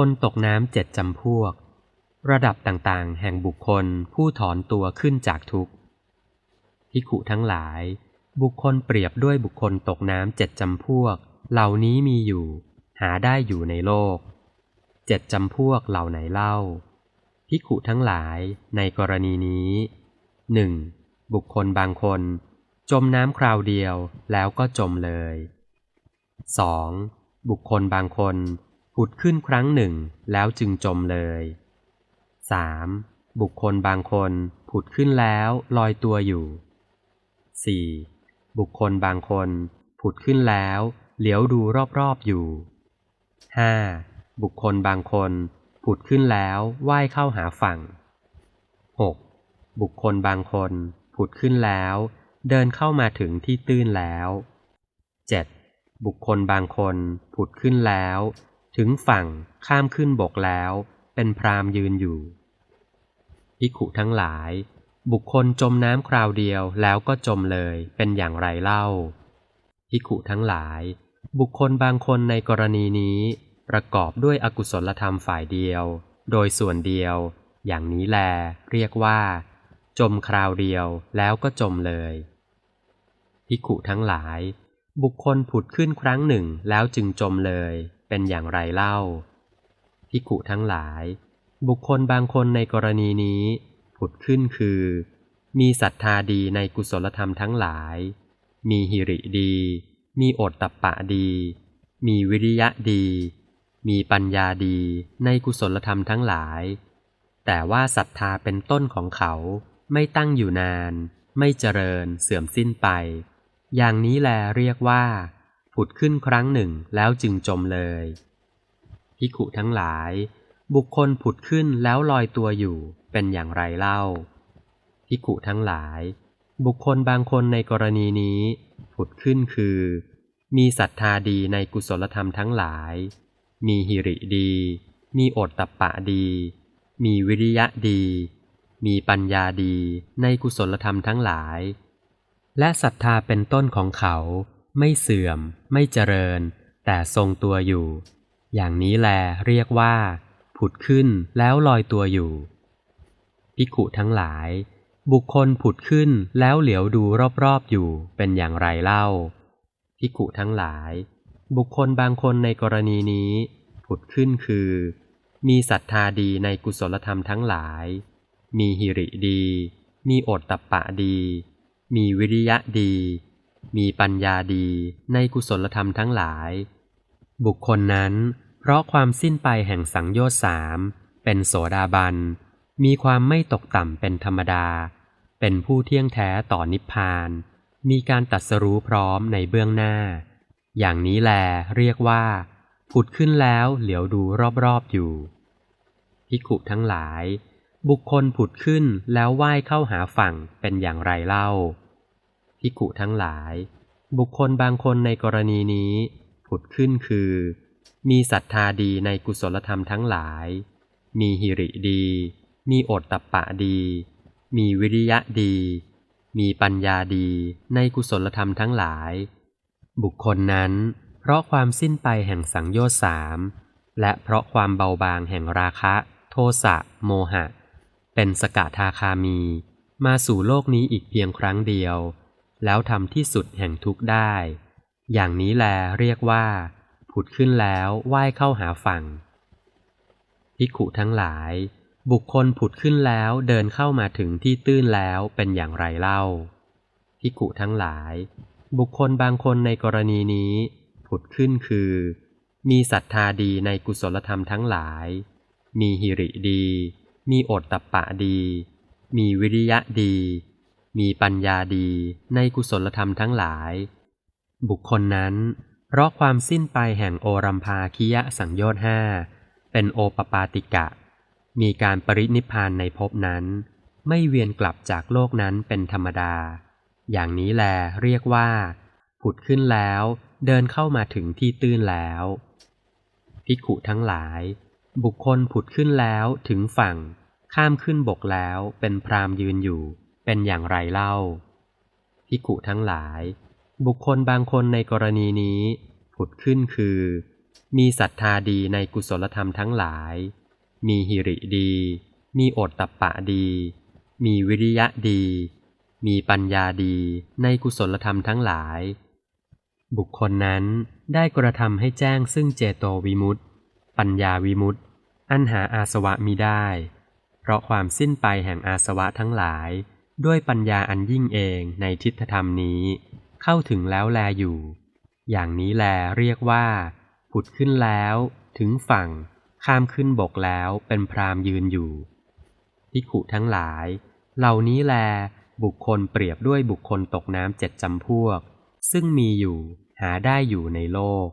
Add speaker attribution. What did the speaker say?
Speaker 1: คนตกน้ำเจ็ดจำพวก ระดับต่างๆ แห่งบุคคลผู้ถอนตัวขึ้นจากทุกข์พิขุทั้งหลาย บุคคลเปรียบด้วยบุคคลตกน้ำเจ็ดจำพวก เหล่านี้มีอยู่ หาได้อยู่ในโลก เจ็ดจำพวกเหล่าไหนเล่าพิขุทั้งหลายในกรณีนี้หนึ่งบุคคลบางคน จมน้ำคราวเดียวแล้วก็จมเลย 2. บุคคลบางคน ผุดขึ้นครั้งหนึ่งแล้วจึงจมเลย 3. บุคคลบางคนผุดขึ้นแล้วลอยตัวอยู่ 4. บุคคลบางคนผุดขึ้นแล้วเหลียวดูรอบๆอยู่ 5. บุคคลบางคนผุดขึ้นแล้วว่ายเข้าหาฝั่ง 6. บุคคลบางคนผุดขึ้นแล้ว เดินเข้ามาถึงที่ตื้นแล้ว 7. บุคคลบางคนผุดขึ้นแล้ว ถึงฝั่งข้ามขึ้นบกแล้ว เป็นพรามยืนอยู่พิขุทั้งหลาย บุคคลจมน้ำคราวเดียวแล้วก็จมเลยเป็นอย่างไรเล่าพิขุทั้งหลาย บุคคลบางคนในกรณีนี้ ประกอบด้วยอกุศลธรรมฝ่ายเดียว โดยส่วนเดียว อย่างนี้แล เรียกว่า จมคราวเดียวแล้วก็จมเลยพิขุทั้งหลาย บุคคลผุดขึ้นครั้งหนึ่งแล้วจึงจมเลย เป็นอย่างไรเล่าพิขุทั้งหลาย บุคคลบางคนในกรณีนี้ ผุดขึ้นคือ มีศรัทธาดีในกุศลธรรมทั้งหลาย มีหิริดี มีโอตตะปะดี มีวิริยะดี มีปัญญาดีในกุศลธรรมทั้งหลาย แต่ว่าศรัทธาเป็นต้นของเขาไม่ตั้งอยู่นาน ไม่เจริญเสื่อมสิ้นไป อย่างนี้แลเรียกว่า ผุดขึ้นครั้งหนึ่งแล้วจึงจมเลยพิขุทั้งหลาย บุคคลผุดขึ้นแล้วลอยตัวอยู่เป็นอย่างไรเล่าพิขุทั้งหลาย บุคคลบางคนในกรณีนี้ ผุดขึ้นคือ มีศรัทธาดีในกุศลธรรมทั้งหลาย มีหิริดี มีโอตตะปะดี มีวิริยะดี มีปัญญาดีในกุศลธรรมทั้งหลาย และศรัทธาเป็นต้นของเขา ไม่เสื่อม ไม่เจริญ แต่ทรงตัวอยู่ อย่างนี้แลเรียกว่า ผุดขึ้นแล้วลอยตัวอยู่ พิขุทั้งหลาย บุคคลผุดขึ้นแล้วเหลียวดูรอบๆอยู่เป็นอย่างไรเล่า พิขุทั้งหลาย บุคคลบางคนในกรณีนี้ ผุดขึ้นคือ มีศรัทธาดีในกุศลธรรมทั้งหลาย มีหิริดี มีโอตตะปะดี มีวิริยะดี มีปัญญาดีในกุศลธรรมทั้งหลาย บุคคลนั้น เพราะความสิ้นไปแห่งสังโยชน์สามเป็นโสดาบัน มีความไม่ตกต่ำเป็นธรรมดา เป็นผู้เที่ยงแท้ต่อนิพพาน มีการตัดสรู้พร้อมในเบื้องหน้า อย่างนี้แลเรียกว่า ผุดขึ้นแล้วเหลียวดูรอบๆอยู่พิขุทั้งหลาย บุคคลผุดขึ้นแล้วว่ายเข้าหาฝั่งเป็นอย่างไรเล่า พิขุทั้งหลาย บุคคลบางคนในกรณีนี้ ผุดขึ้นคือ มีศรัทธาดีในกุศลธรรมทั้งหลาย มีหิริดี มีโอตตะปะดี มีวิริยะดี มีปัญญาดีในกุศลธรรมทั้งหลาย บุคคลนั้น เพราะความสิ้นไปแห่งสังโยชน์สามและเพราะความเบาบางแห่งราคะ โทสะโมหะ เป็นสกทาคามี มาสู่โลกนี้อีกเพียงครั้งเดียว แล้วทำที่สุดแห่งทุกข์ได้ อย่างนี้แลเรียกว่า ผุดขึ้นแล้วว่ายเข้าหาฝั่งพิขุทั้งหลาย บุคคลผุดขึ้นแล้วเดินเข้ามาถึงที่ตื้นแล้วเป็นอย่างไรเล่าพิขุทั้งหลาย บุคคลบางคนในกรณีนี้ ผุดขึ้นคือ มีศรัทธาดีในกุศลธรรมทั้งหลาย มีหิริดี มีโอตตะปะดี มีวิริยะดี มีปัญญาดีในกุศลธรรมทั้งหลาย บุคคลนั้น เพราะความสิ้นไปแห่งโอรัมพาคิยะสังโยชน์ห้าเป็นโอปปาติกะ มีการปรินิพานในภพนั้น ไม่เวียนกลับจากโลกนั้นเป็นธรรมดา อย่างนี้แลเรียกว่า ผุดขึ้นแล้วเดินเข้ามาถึงที่ตื้นแล้ว พิขุทั้งหลาย บุคคลผุดขึ้นแล้วถึงฝั่ง ข้ามขึ้นบกแล้วเป็นพรามยืนอยู่ เป็นอย่างไรเล่าพิขุทั้งหลาย บุคคลบางคนในกรณีนี้ ผุดขึ้นคือ มีศรัทธาดีในกุศลธรรมทั้งหลาย มีหิริดี มีโอตตัปปะดี มีวิริยะดี มีปัญญาดีในกุศลธรรมทั้งหลาย บุคคลนั้นได้กระทำให้แจ้งซึ่งเจโตวิมุตติ ปัญญาวิมุตติ อันหาอาสวะมิได้ เพราะความสิ้นไปแห่งอาสวะทั้งหลาย ด้วยปัญญาอันยิ่งเองในทิฏฐธรรมนี้ เข้าถึงแล้วแลอยู่ อย่างนี้แลเรียกว่า ผุดขึ้นแล้ว ถึงฝั่ง ข้ามขึ้นบกแล้วเป็นพรามยืนอยู่พิขุทั้งหลาย เหล่านี้แล บุคคลเปรียบด้วยบุคคลตกน้ำเจ็ดจำพวก ซึ่งมีอยู่หาได้อยู่ในโลก